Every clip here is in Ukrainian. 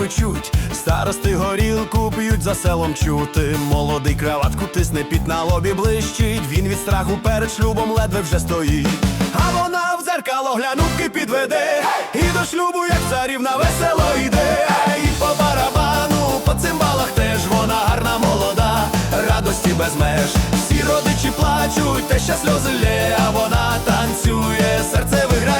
печуть, старости горілку п'ють за селом чути. Молодий краватку тисне під на лобі блищить. Він від страху перед шлюбом ледве вже стоїть. А вона в дзеркало глянувки підведе, і до шлюбу, як царівна весело йде. І по барабану, по цимбалах теж вона гарна молода, радості без меж. Всі родичі плачуть, те ще сльози лє, а вона танцює, серце виграє.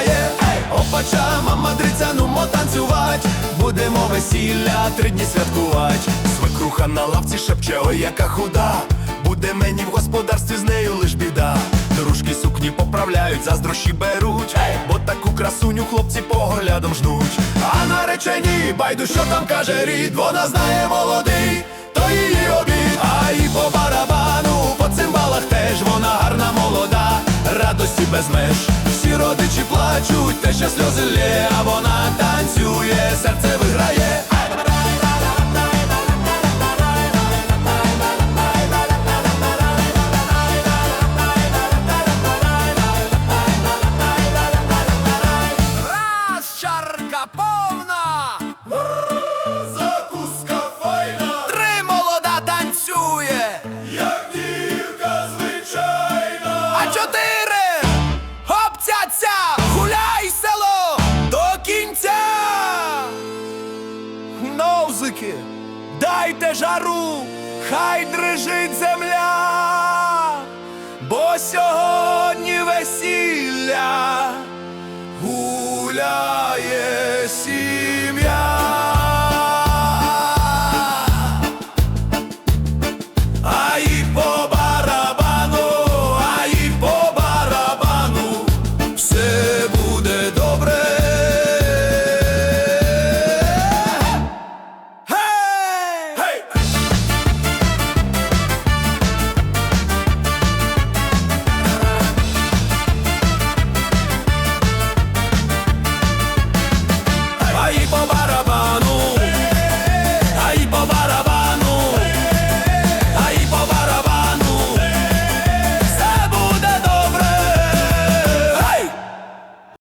Весілля три дні святкувать. Свекруха на лавці шепче, ой, яка худа. Буде мені в господарстві з нею лиш біда. Дружки сукні поправляють, заздрощі беруть, бо таку красуню хлопці поглядом жнуть. А наречені байду, що там каже рід, вона знає молодий, то її обід. А і по барабану, по цимбалах теж вона гарна молода, радості без меж. Всі родичі плачуть, те ще сльози лє, Дайте жару, хай дрижить земля, бо сьогодні весілля гуляє сім'я.